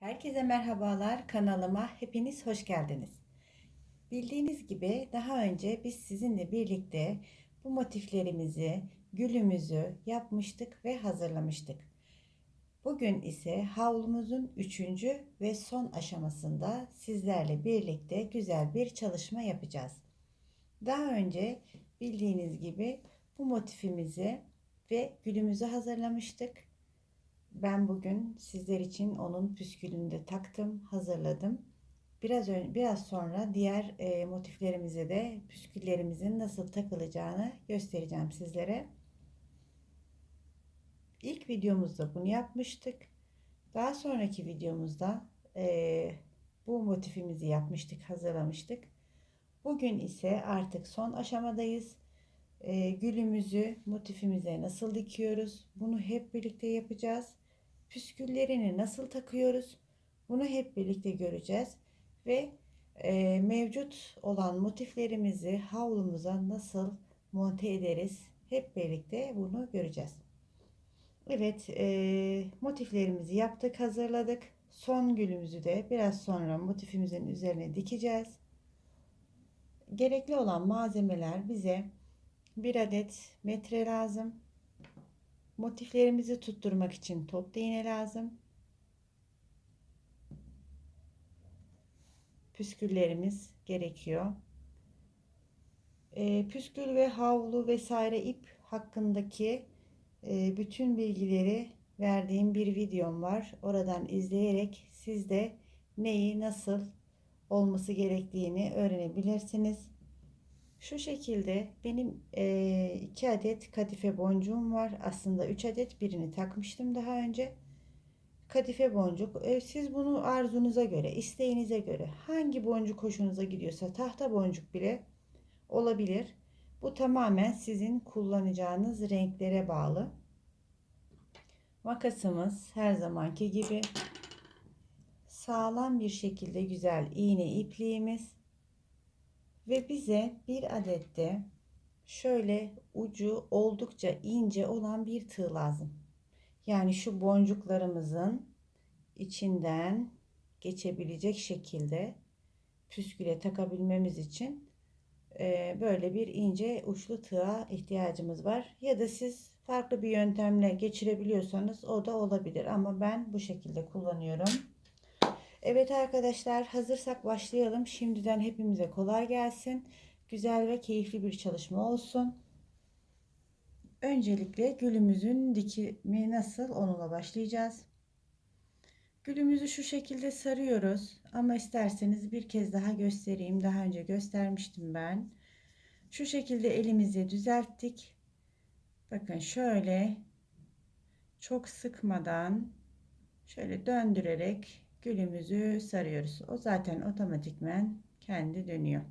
Herkese merhabalar. Kanalıma hepiniz hoş geldiniz. Bildiğiniz gibi daha önce biz sizinle birlikte bu motiflerimizi, gülümüzü yapmıştık ve hazırlamıştık. Bugün ise havlumuzun üçüncü ve son aşamasında sizlerle birlikte güzel bir çalışma yapacağız. Daha önce bildiğiniz gibi bu motifimizi ve gülümüzü hazırlamıştık. Ben bugün sizler için onun püskülünü de taktım, hazırladım. Biraz önce, biraz sonra diğer e, motiflerimize de püsküllerimizin nasıl takılacağını göstereceğim sizlere. İlk videomuzda bunu yapmıştık. Daha sonraki videomuzda e, bu motifimizi yapmıştık, hazırlamıştık. Bugün ise artık son aşamadayız. E, gülümüzü motifimize nasıl dikiyoruz? Bunu hep birlikte yapacağız. Püsküllerini nasıl takıyoruz? Bunu hep birlikte göreceğiz ve e, mevcut olan motiflerimizi havlumuza nasıl monte ederiz? Hep birlikte bunu göreceğiz. Evet, e, motiflerimizi yaptık, hazırladık. Son gülümüzü de biraz sonra motifimizin üzerine dikeceğiz. Gerekli olan malzemeler bize bir adet metre lazım. Motiflerimizi tutturmak için top iğne lazım. Püsküllerimiz gerekiyor. E, püskül ve havlu vesaire ip hakkındaki e, bütün bilgileri verdiğim bir videom var. Oradan izleyerek siz de neyi nasıl olması gerektiğini öğrenebilirsiniz. Şu şekilde benim e, iki adet kadife boncuğum var. Aslında üç adet birini takmıştım daha önce. Kadife boncuk. E, siz bunu arzunuza göre, isteğinize göre hangi boncuk hoşunuza gidiyorsa tahta boncuk bile olabilir. Bu tamamen sizin kullanacağınız renklere bağlı. Makasımız her zamanki gibi sağlam bir şekilde güzel iğne ipliğimiz ve bize bir adette şöyle ucu oldukça ince olan bir tığ lazım. Yani şu boncuklarımızın içinden geçebilecek şekilde püsküle takabilmemiz için e, böyle bir ince uçlu tığa ihtiyacımız var. Ya da siz farklı bir yöntemle geçirebiliyorsanız o da olabilir. Ama ben bu şekilde kullanıyorum. Evet arkadaşlar hazırsak başlayalım. Şimdiden hepimize kolay gelsin. Güzel ve keyifli bir çalışma olsun. Öncelikle gülümüzün dikimi nasıl onunla başlayacağız. Gülümüzü şu şekilde sarıyoruz. Ama isterseniz bir kez daha göstereyim. Daha önce göstermiştim ben. Şu şekilde elimizi düzelttik. Bakın şöyle çok sıkmadan şöyle döndürerek gülümüzü sarıyoruz. O zaten otomatikmen kendi dönüyor.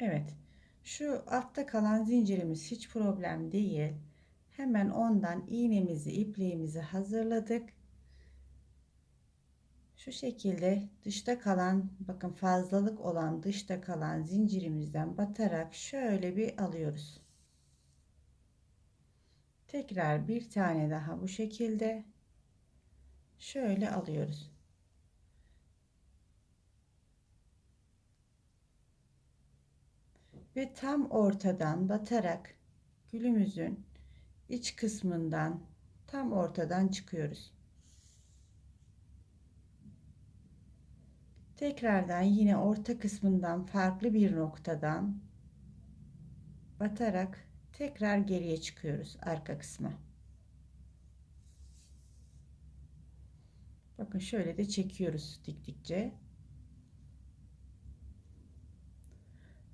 Evet. Şu altta kalan zincirimiz hiç problem değil. Hemen ondan iğnemizi, ipliğimizi hazırladık. Şu şekilde dışta kalan, bakın fazlalık olan dışta kalan zincirimizden batarak şöyle bir alıyoruz. Tekrar bir tane daha bu şekilde şöyle alıyoruz. Ve tam ortadan batarak gülümüzün iç kısmından tam ortadan çıkıyoruz. Tekrardan yine orta kısmından farklı bir noktadan batarak tekrar geriye çıkıyoruz arka kısma. Bakın şöyle de çekiyoruz diktikçe.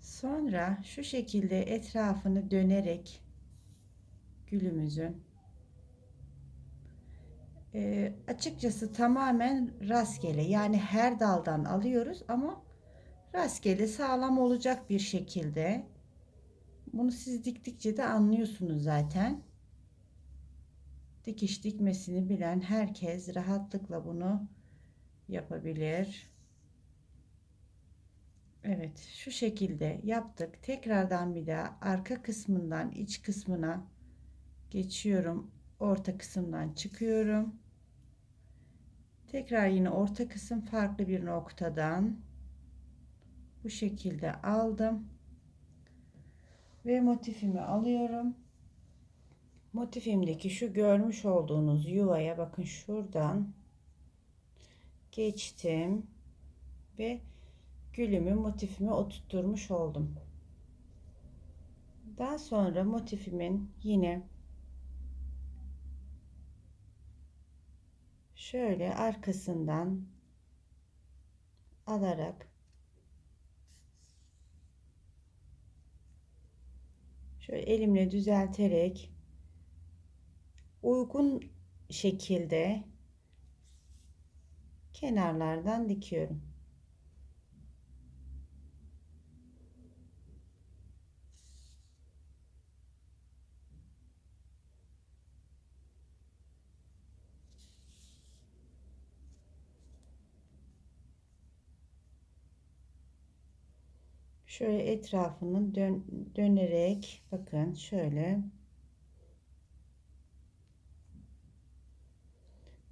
Sonra şu şekilde etrafını dönerek gülümüzün. E, açıkçası tamamen rastgele yani her daldan alıyoruz ama rastgele sağlam olacak bir şekilde. Bunu siz diktikçe de anlıyorsunuz zaten dikiş dikmesini bilen herkes rahatlıkla bunu yapabilir. Evet şu şekilde yaptık. Tekrardan bir daha arka kısmından iç kısmına geçiyorum. Orta kısımdan çıkıyorum. Tekrar yine orta kısım farklı bir noktadan bu şekilde aldım. Ve motifimi alıyorum. Motifimdeki şu görmüş olduğunuz yuvaya bakın şuradan geçtim ve gülümü motifime oturtmuş oldum. Daha sonra motifimin yine şöyle arkasından alarak şöyle elimle düzelterek uygun şekilde kenarlardan dikiyorum. Şöyle etrafını dön dönerek bakın şöyle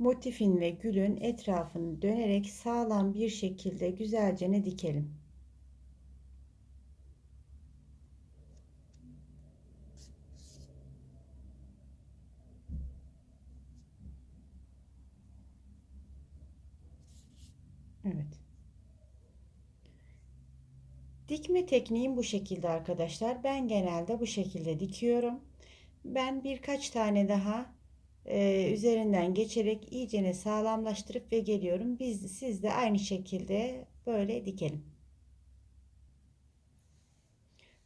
motifin ve gülün etrafını dönerek sağlam bir şekilde güzelce ne dikelim. Evet. Dikme tekniğim bu şekilde arkadaşlar. Ben genelde bu şekilde dikiyorum. Ben birkaç tane daha e, üzerinden geçerek iyicene sağlamlaştırıp ve geliyorum. Biz siz de aynı şekilde böyle dikelim.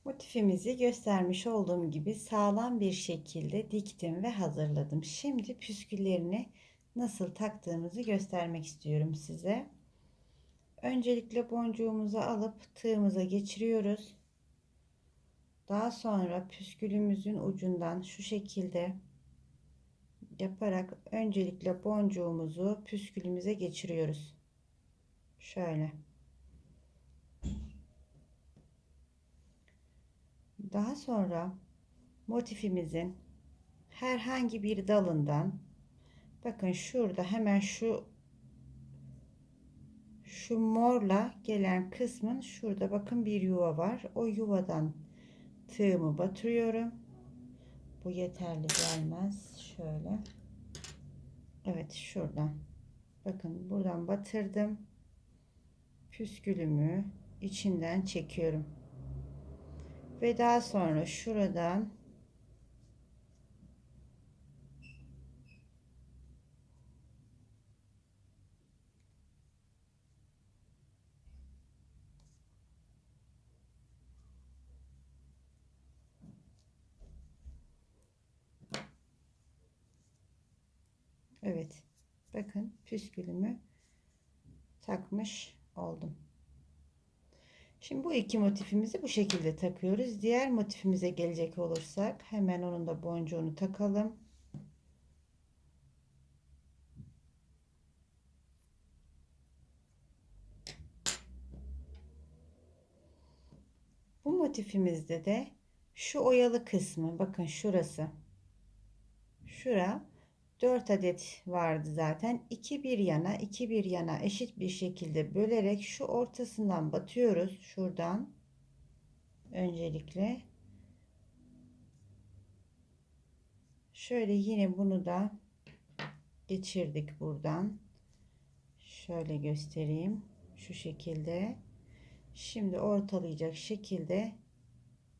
Motifimizi göstermiş olduğum gibi sağlam bir şekilde diktim ve hazırladım. Şimdi püsküllerini nasıl taktığımızı göstermek istiyorum size. Öncelikle boncuğumuzu alıp tığımıza geçiriyoruz. Daha sonra püskülümüzün ucundan şu şekilde yaparak öncelikle boncuğumuzu püskülümüze geçiriyoruz. Şöyle. Daha sonra motifimizin herhangi bir dalından bakın şurada hemen şu şu morla gelen kısmın şurada bakın bir yuva var. O yuvadan tığımı batırıyorum. Bu yeterli gelmez. Şöyle. Evet şuradan. Bakın buradan batırdım. Püskülümü içinden çekiyorum. Ve daha sonra şuradan Evet. Bakın püskülümü takmış oldum. Şimdi bu iki motifimizi bu şekilde takıyoruz. Diğer motifimize gelecek olursak hemen onun da boncuğunu takalım. Bu motifimizde de şu oyalı kısmı bakın şurası. Şura 4 adet vardı zaten. 2 bir yana, 2 bir yana eşit bir şekilde bölerek şu ortasından batıyoruz. Şuradan öncelikle şöyle yine bunu da geçirdik buradan. Şöyle göstereyim. Şu şekilde. Şimdi ortalayacak şekilde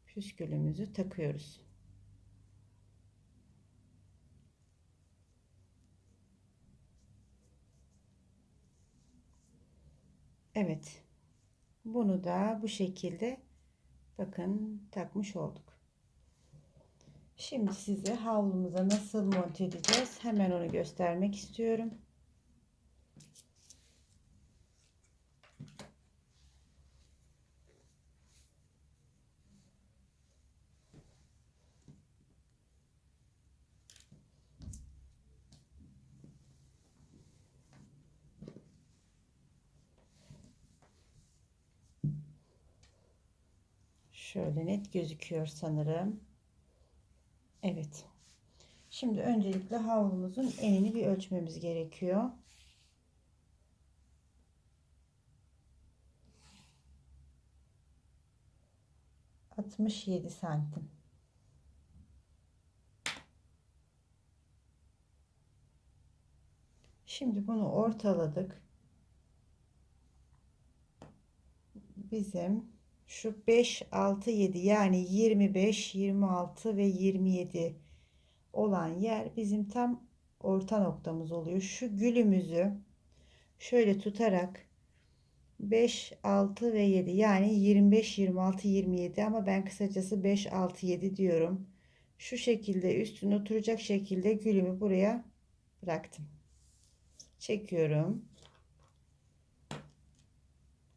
püskülümüzü takıyoruz. Evet. Bunu da bu şekilde bakın takmış olduk. Şimdi size havlumuza nasıl monte edeceğiz? Hemen onu göstermek istiyorum. Şöyle net gözüküyor sanırım. Evet. Şimdi öncelikle havlumuzun enini bir ölçmemiz gerekiyor. Altmış yedi santim. Şimdi bunu ortaladık. Bizim şu 5, 6, 7 yani 25, 26 ve 27 olan yer bizim tam orta noktamız oluyor. Şu gülümüzü şöyle tutarak 5, 6 ve 7 yani 25, 26, 27 ama ben kısacası 5, 6, 7 diyorum. Şu şekilde üstüne oturacak şekilde gülümü buraya bıraktım. Çekiyorum.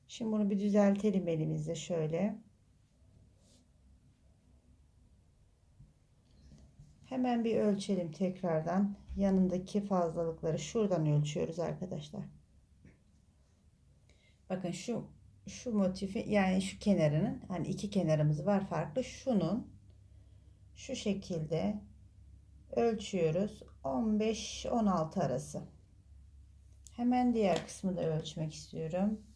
Şimdi bunu bir düzeltelim elimizde şöyle. Hemen bir ölçelim tekrardan. Yanındaki fazlalıkları şuradan ölçüyoruz arkadaşlar. Bakın şu şu motifi yani şu kenarının hani iki kenarımız var farklı. Şunun şu şekilde ölçüyoruz. 15-16 arası. Hemen diğer kısmı da ölçmek istiyorum.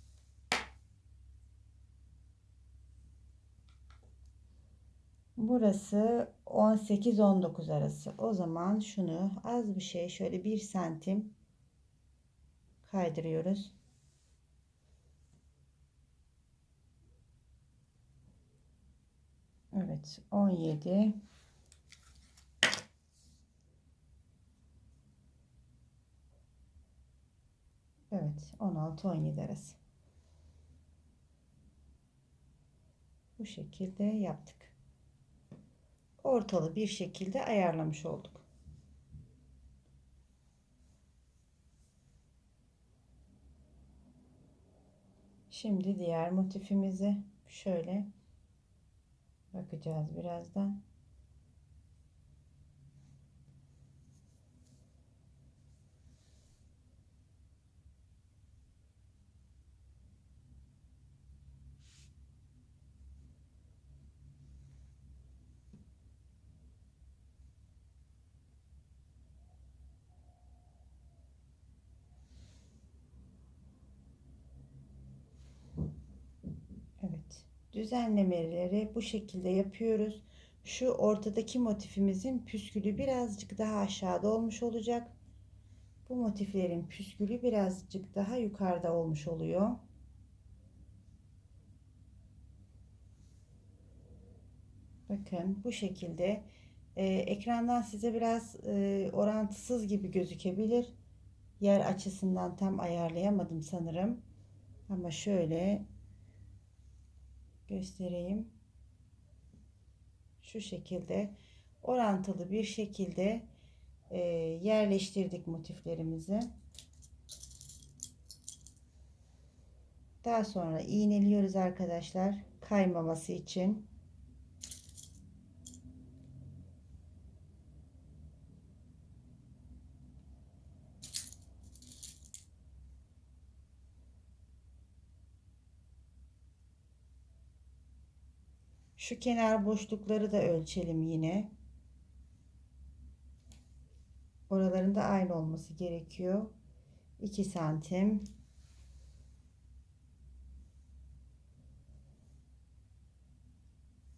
Burası 18-19 arası. O zaman şunu az bir şey şöyle bir santim kaydırıyoruz. Evet 17 Evet 16-17 arası. Bu şekilde yaptık ortalı bir şekilde ayarlamış olduk. Şimdi diğer motifimizi şöyle bakacağız birazdan. Evet. Düzenlemeleri bu şekilde yapıyoruz. Şu ortadaki motifimizin püskülü birazcık daha aşağıda olmuş olacak. Bu motiflerin püskülü birazcık daha yukarıda olmuş oluyor. Bakın bu şekilde e, ekrandan size biraz e, orantısız gibi gözükebilir. Yer açısından tam ayarlayamadım sanırım. Ama şöyle göstereyim. Şu şekilde orantılı bir şekilde e, yerleştirdik motiflerimizi. Daha sonra iğneliyoruz arkadaşlar kaymaması için. Şu kenar boşlukları da ölçelim yine. Oralarında aynı olması gerekiyor. 2 santim.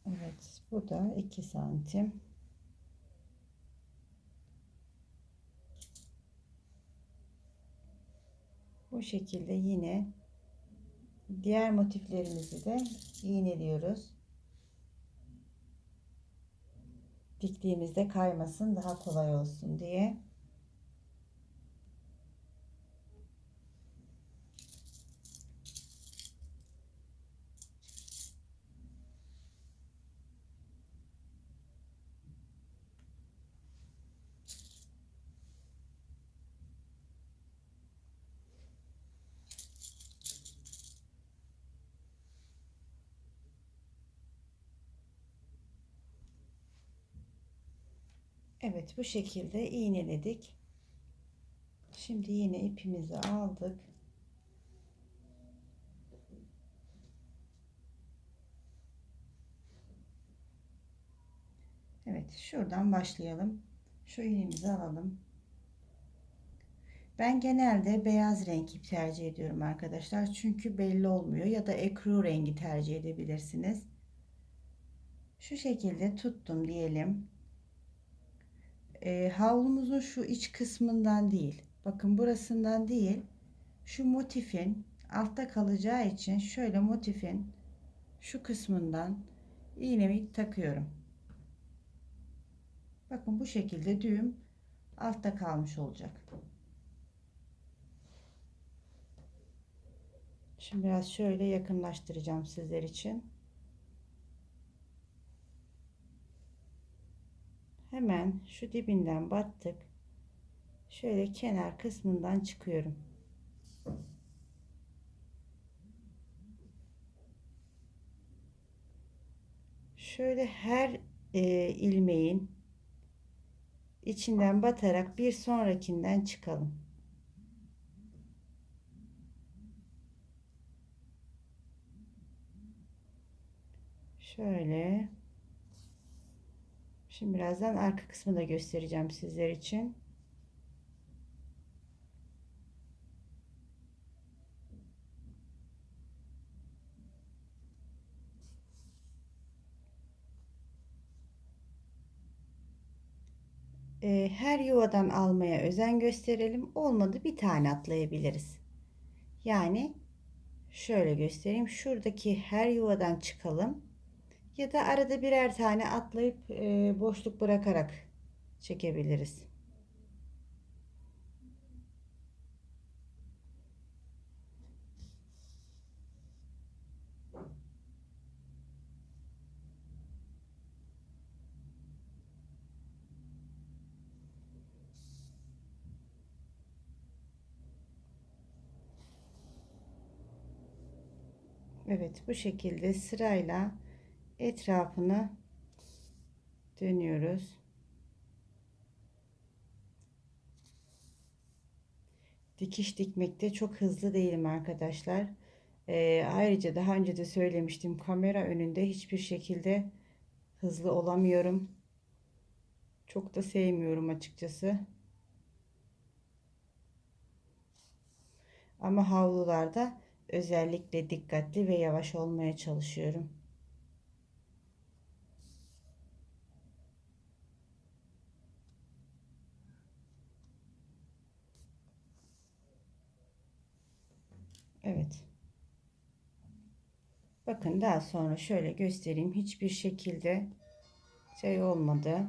Evet bu da 2 santim. Bu şekilde yine diğer motiflerimizi de iğneliyoruz. Diktiğimizde kaymasın daha kolay olsun diye. Evet bu şekilde iğneledik. Şimdi yine ipimizi aldık. Evet şuradan başlayalım. Şu iğnemizi alalım. Ben genelde beyaz renk ip tercih ediyorum arkadaşlar. Çünkü belli olmuyor ya da ekru rengi tercih edebilirsiniz. Şu şekilde tuttum diyelim. E, havlumuzun şu iç kısmından değil. Bakın burasından değil. Şu motifin altta kalacağı için şöyle motifin şu kısmından iğnemi takıyorum. Bakın bu şekilde düğüm altta kalmış olacak. Şimdi biraz şöyle yakınlaştıracağım sizler için. Hemen şu dibinden battık. Şöyle kenar kısmından çıkıyorum. Şöyle her e, ilmeğin içinden batarak bir sonrakinden çıkalım. Şöyle. Şimdi birazdan arka kısmı da göstereceğim sizler için. Ee, her yuvadan almaya özen gösterelim. Olmadı bir tane atlayabiliriz. Yani şöyle göstereyim. Şuradaki her yuvadan çıkalım. Ya da arada birer tane atlayıp e, boşluk bırakarak çekebiliriz. Evet bu şekilde sırayla etrafını dönüyoruz. Dikiş dikmekte çok hızlı değilim arkadaşlar. Ee, ayrıca daha önce de söylemiştim kamera önünde hiçbir şekilde hızlı olamıyorum. Çok da sevmiyorum açıkçası. Ama havlularda özellikle dikkatli ve yavaş olmaya çalışıyorum. Evet. Bakın daha sonra şöyle göstereyim. Hiçbir şekilde şey olmadı.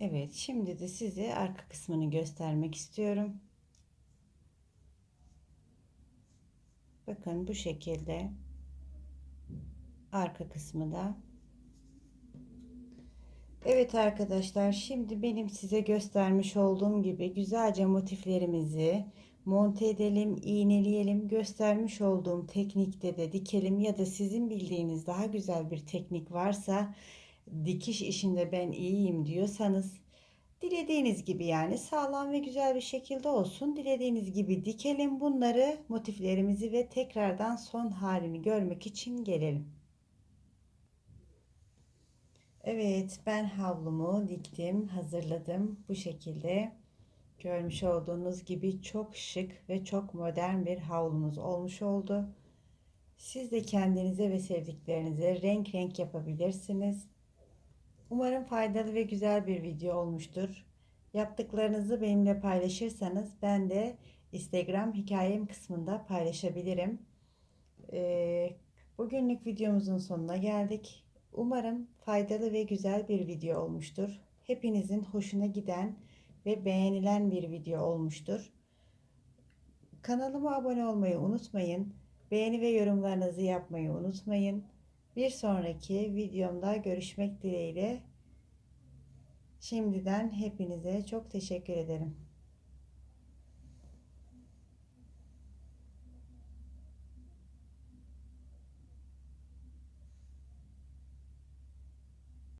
Evet, şimdi de size arka kısmını göstermek istiyorum. Bakın bu şekilde arka kısmı da Evet arkadaşlar şimdi benim size göstermiş olduğum gibi güzelce motiflerimizi monte edelim, iğneleyelim. Göstermiş olduğum teknikte de dikelim ya da sizin bildiğiniz daha güzel bir teknik varsa dikiş işinde ben iyiyim diyorsanız dilediğiniz gibi yani sağlam ve güzel bir şekilde olsun. Dilediğiniz gibi dikelim bunları motiflerimizi ve tekrardan son halini görmek için gelelim. Evet ben havlumu diktim hazırladım. Bu şekilde görmüş olduğunuz gibi çok şık ve çok modern bir havlumuz olmuş oldu. Siz de kendinize ve sevdiklerinize renk renk yapabilirsiniz. Umarım faydalı ve güzel bir video olmuştur. Yaptıklarınızı benimle paylaşırsanız ben de instagram hikayem kısmında paylaşabilirim. Ee, bugünlük videomuzun sonuna geldik Umarım faydalı ve güzel bir video olmuştur. Hepinizin hoşuna giden ve beğenilen bir video olmuştur. Kanalıma abone olmayı unutmayın. Beğeni ve yorumlarınızı yapmayı unutmayın. Bir sonraki videomda görüşmek dileğiyle. Şimdiden hepinize çok teşekkür ederim.